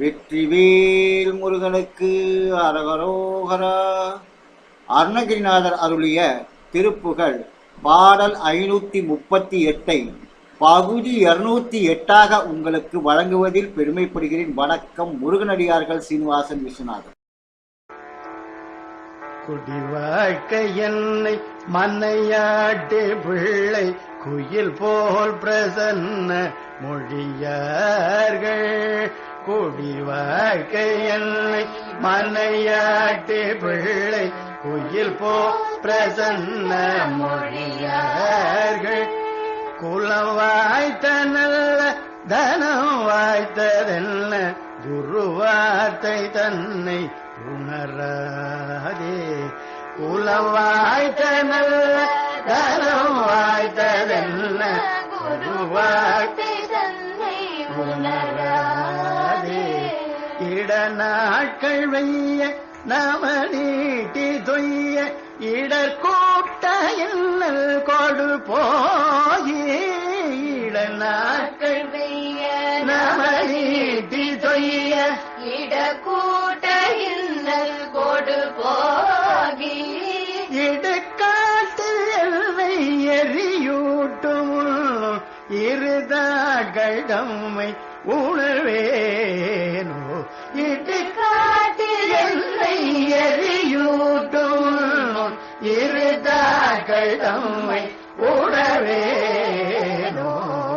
வெற்றிவேல் முருகனுக்கு அரகரோகரா அருணகிரிநாதர் அருளிய திருப்புகழ் பாடல் ஐநூத்தி முப்பத்தி எட்டை பகுதி இருநூத்தி எட்டாக உங்களுக்கு வழங்குவதில் பெருமைப்படுகிறேன். வணக்கம் முருகனடியார்கள் சீனிவாசன் விஸ்வநாதன் குடி வாழ்க்கை என்னை மன்னையாட்டு பிள்ளை குயில் போல் பிரசன்ன மொழியார்கள். குடி வாழ்க்கை என்னை பிள்ளை. குயில் போ பிரசன்ன மொழியார்கள். குலம் வாய்த்த நல்ல தனம் வாய்த்ததென்ன? குருவார்த்தை தன்னை உணராதே. குலம் வாய்த்த நல்ல தனம் வாய்த்ததென்ன? குருவார்த்தை தன்னை உணராதே இட நாட்கள் வெய்ய நம நீட்டி தொய்ய இடர்கூட்ட இன்னல் கொடு போயே இட நாட்கள் நம நீட்டி தொய்ய இடக்கூட்ட இன்னல் கொடு போகி இடுக்காட்டில் எல்லை எரியூட்டும் இருதாகள் தம்மை உணர்வேனோ இருதாகள் தம்மை உணர்வேனோ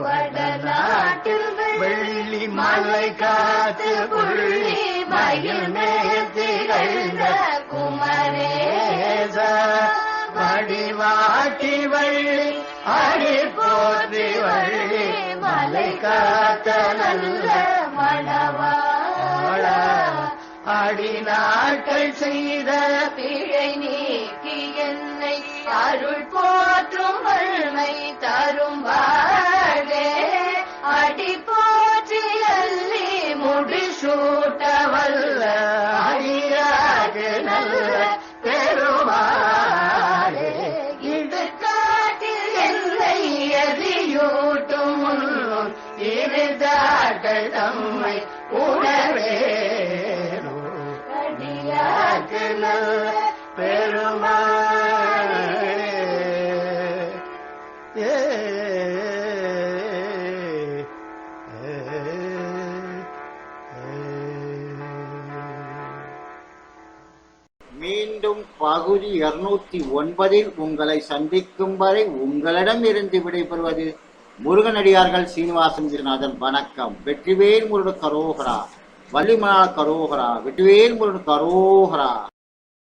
வடநாட்டில் வெள்ளி மலை காத்து புள்ளி மயில் மேத்திகழ்ந்த குமரேச வடிவாட்டி வள்ளி அடி போற்றி வள்ளி மலை காத்த நல்ல மணவாளா அடி நாட்கள் செய்த பிழை நீக்கி என்னை அருள் போற்றும் வல்மை தரும் வாழ்வே. அடி போற்றி அள்ளி முடிசூட்ட வல்ல அடியாக நல்ல பெருமாளே. இடுகாட்டில் என்னை எரியூட்டும் முன்னும் இருதார்கள் தம்மை உணவேனோ அடியாக நல்ல பெருமாளே. மீண்டும் பகுதி இருநூத்தி ஒன்பதில் உங்களை சந்திக்கும் வரை உங்களிடம் இருந்து விடைபெறுவது முருகனடியார்கள் சீனிவாசன் விஸ்வநாதன் வணக்கம். வெற்றிவேல் முருகன் கரோகரா. வள்ளிமலா கரோகரா. வெற்றிவேல் முருகன் கரோகரா.